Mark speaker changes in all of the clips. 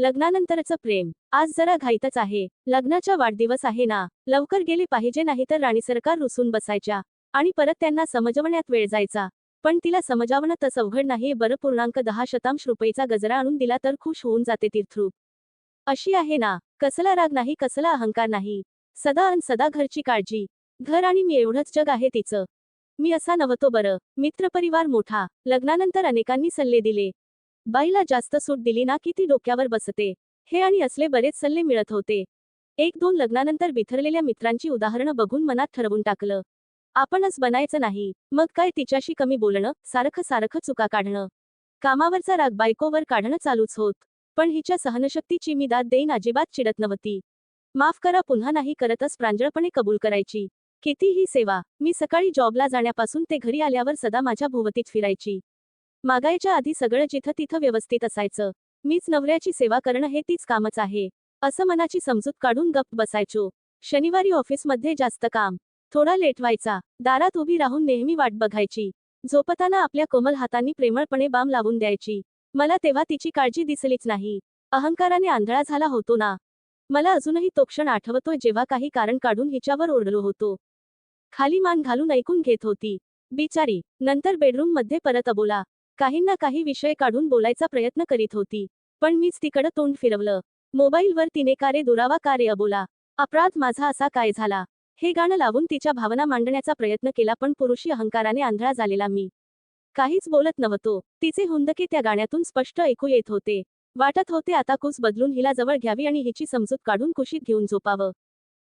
Speaker 1: लग्नानंतरचं प्रेम. आज जरा घाईतच आहे. लग्नाचा वाढदिवस आहे ना. लवकर गेले पाहिजे नाही तर राणी सरकार रुसून बसायच्या. आणि परत त्यांना समजवण्यात वेळ जायचा. पण तिला समजावणं तस अवघड नाही बरं पूर्णांक दहा शतांश रुपयेचा गजरा आणून दिला तर खुश होऊन जाते तीर्थरूप. अशी आहे ना. कसला राग नाही कसला अहंकार नाही. सदा अन सदा घरची काळजी. घर आणि मी एवढंच जग आहे तिचं. मी असा नव्हतो बरं. मित्रपरिवार मोठा. लग्नानंतर अनेकांनी सल्ले दिले. बाईला जास्त सूट दिली ना की ती डोक्यावर बसते. हे आणि असले बरेच सल्ले मिळत होते. एक दोन लग्नानंतर बिथरलेल्या मित्रांची उदाहरणं बघून मनात ठरवून टाकलं. आपणच बनायचं नाही. मग काय तिच्याशी कमी बोलणं सारखं सारखं चुका काढणं. कामावरचा राग बायकोवर काढणं चालूच होत. पण हिच्या सहनशक्तीची मी दाद देईन अजिबात चिडत नव्हती. माफ करा पुन्हा नाही करतच प्रांजळपणे कबूल करायची. कितीही सेवा. मी सकाळी जॉबला जाण्यापासून ते घरी आल्यावर सदा माझ्या भोवतीत फिरायची. मागायच्या आधी सगळं जिथं तिथं व्यवस्थित असायचं. मीच नवऱ्याची सेवा करणं हे तीच कामच आहे. असं मनाची समजूत काढून गप्प बसायचो. शनिवारी ऑफिसमध्ये जास्त काम. थोडा लेट व्हायचा. दारात उभी राहून नेहमी वाट बघायची. झोपताना आपल्या कोमल हातांनी प्रेमळपणे बाम लावून द्यायची. मला तेव्हा तिची काळजी दिसलीच नाही. अहंकाराने आंधळा झाला होतो ना? मला अजूनही तो क्षण आठवतोय जेव्हा काही कारण काढून हिच्यावर ओरडलो होतो. खाली मान घालून ऐकून घेत होती. बिचारी नंतर बेडरूममध्ये परत अबोला. काहींना काही विषय काढून बोलायचा प्रयत्न करीत होती. पण मीच तिकडं तोंड फिरवलं. मोबाईलवर तिने कारे दुरावा कारे अबोला? अपराध माझा असा काय झाला? हे गाणं लावून तिच्या भावना मांडण्याचा प्रयत्न केला पण पुरुषी अहंकाराने आंधळा झालेला मी. काहीच बोलत नव्हतो. तिचे हुंदके त्या गाण्यातून स्पष्ट ऐकू येत होते. वाटत होते आता कुस बदलून हिला जवळ घ्यावी आणि हिची समजूत काढून कुशीत घेऊन झोपावं.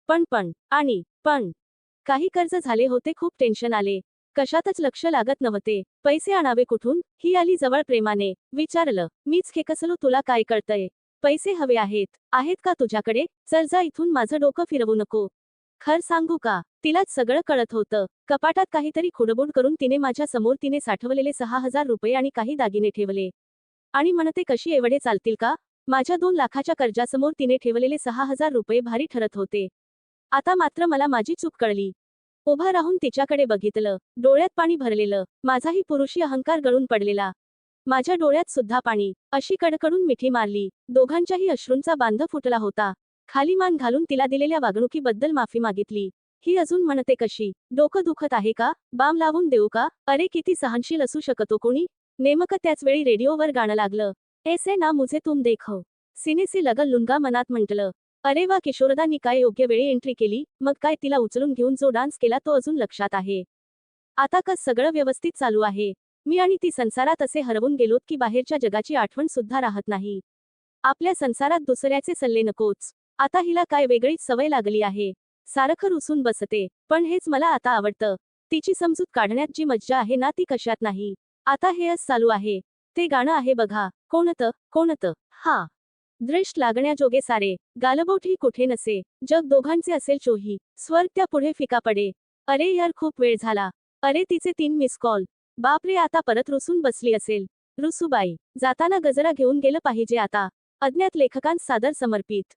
Speaker 1: पण पण आणि पण. काही कर्ज झाले होते खूप टेन्शन आले. कशातच लक्ष लागत नव्हते. पैसे आणावे कुठून? ही आली जवळ प्रेमाने. विचारलं मीच खेकसलो तुला काय कळतंय? पैसे हवे आहेत. आहेत का तुझ्याकडे? चल जा इथून माझं डोकं फिरवू नको. खर सांगू का? तिलाच सगळं कळत होतं. कपाटात काहीतरी खुडबुड करून तिने माझ्यासमोर तिने साठवलेले सहा हजार रुपये आणि काही दागिने ठेवले. आणि म्हणते कशी एवढे चालतील का? माझ्या दोन लाखाच्या कर्जासमोर तिने ठेवलेले सहा हजार रुपये भारी ठरत होते. आता मात्र मला माझी चूक कळली. उभा राहून तिच्याकडे बघितलं. डोळ्यात पाणी भरलेलं. माझाही पुरुषी अहंकार गळून पडलेला. माझ्या डोळ्यात सुद्धा पाणी. अशी कडकडून मिठी मारली. दोघांच्याही अश्रूंचा बांध फुटला होता. खाली मान घालून तिला दिलेल्या वागणुकीबद्दल माफी मागितली. ही अजून म्हणते कशी? डोकं दुखत आहे का? बाम लावून देऊ का? अरे किती सहनशील असू शकतो कोणी? नेमकं त्याच वेळी रेडिओवर गाणं लागलं. ऐसे ना मुझे तुम देखो. सिनेसी लगल लुंगा मनात म्हटलं. अरे वा किशोरदानी काय योग्य वेळी एंट्री केली मग काय तिला उचलून घेऊन जो डान्स केला तो अजून लक्षात आहे. आता का सगळं व्यवस्थित चालू आहे. मी आणि ती संसारात असे हरवून गेलोत की बाहेरच्या जगाची आठवण सुद्धा राहत नाही. आपल्या संसारात दुसऱ्याचे सल्ले नकोच. आता हिला काय वेगळीच सवय लागली आहे. सारखं रुसून बसते पण हेच मला आता आवडतं. तिची समजूत काढण्यात जी मज्जा आहे ना ती कशात नाही. आता हेच चालू आहे. ते गाणं आहे बघा. कोणतं? कोणतं? हा. दृष्ट लागण्याजोगे सारे. गालबोटही कुठे नसे? जग दोघांचे असेल चोही. स्वर त्या पुढे फिका पडे. अरे यार खूप वेळ झाला. अरे तिचे तीन मिस कॉल बापरे आता परत रुसून बसली असेल. रुसूबाई जाताना गजरा घेऊन गेलं पाहिजे आता. अज्ञात लेखकांस सादर समर्पित.